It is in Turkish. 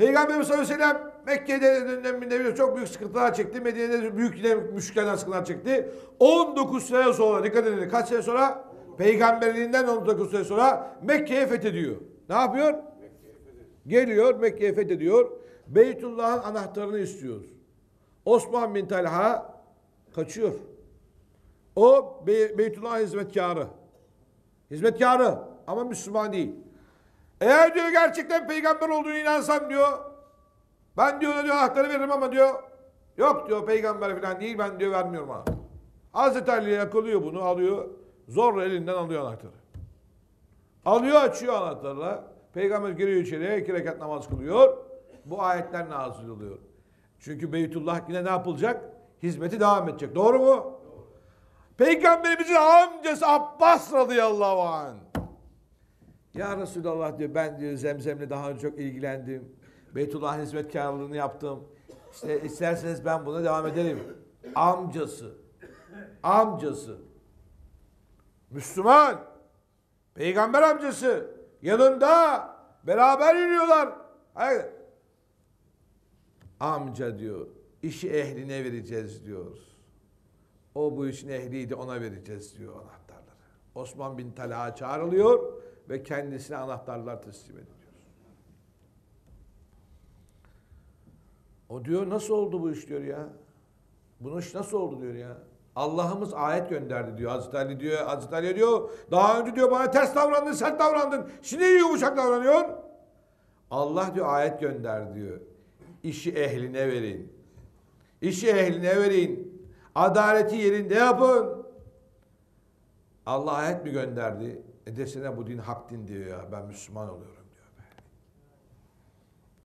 Peygamberimiz sallallahu aleyhi ve sellem Mekke'de döneminde çok büyük sıkıntılar çekti. Medine'de büyük yine sıkıntılar çekti. 19 sene sonra dikkat edin kaç sene sonra? Peygamberliğinden 19 sene sonra Mekke'ye fethediyor. Ne yapıyor? Geliyor Mekke'ye fethediyor. Beytullah'ın anahtarını istiyor. Osman bin Talha kaçıyor. O Bey Beytullah'ın hizmetkarı. Hizmetkarı ama Müslüman değil. Eğer diyor gerçekten peygamber olduğunu inansam diyor. Ben diyor diyor anahtarı veririm ama diyor. Yok diyor peygamber falan değil ben diyor vermiyorum ha. Hazreti Ali yakalıyor bunu alıyor. Zorla elinden alıyor anahtarı. Alıyor açıyor anahtarla. Peygamber giriyor içeriye iki rekat namaz kılıyor. Bu ayetler nazil oluyor. Çünkü Beytullah yine ne yapılacak? Hizmeti devam edecek. Doğru mu? Peygamberimizin amcası Abbas radıyallahu anh. Ya Resulallah diyor ben diyor zemzemle daha önce çok ilgilendim. Beytullah hizmetkarlığını yaptım. İşte isterseniz ben buna devam ederim. Amcası. Amcası. Müslüman. Peygamber amcası. Yanında. Beraber yürüyorlar. Hayır. Amca diyor. işi ehline vereceğiz diyor. O bu işin ehliydi ona vereceğiz diyor anahtarları. Osman bin Talha çağrılıyor ve kendisine anahtarlar teslim ediyor. O diyor nasıl oldu bu iş diyor ya. Bu iş nasıl oldu diyor ya. Allah'ımız ayet gönderdi diyor. Hazreti Ali diyor. Hazreti Ali diyor. Daha önce diyor bana ters davrandın, sert davrandın. Şimdi yumuşak davranıyor. Allah diyor ayet gönder diyor. İşi ehline verin. İşi ehline verin. Adaleti yerinde yapın. Allah ayet mi gönderdi? E desene bu din hak din diyor ya. Ben Müslüman oluyorum.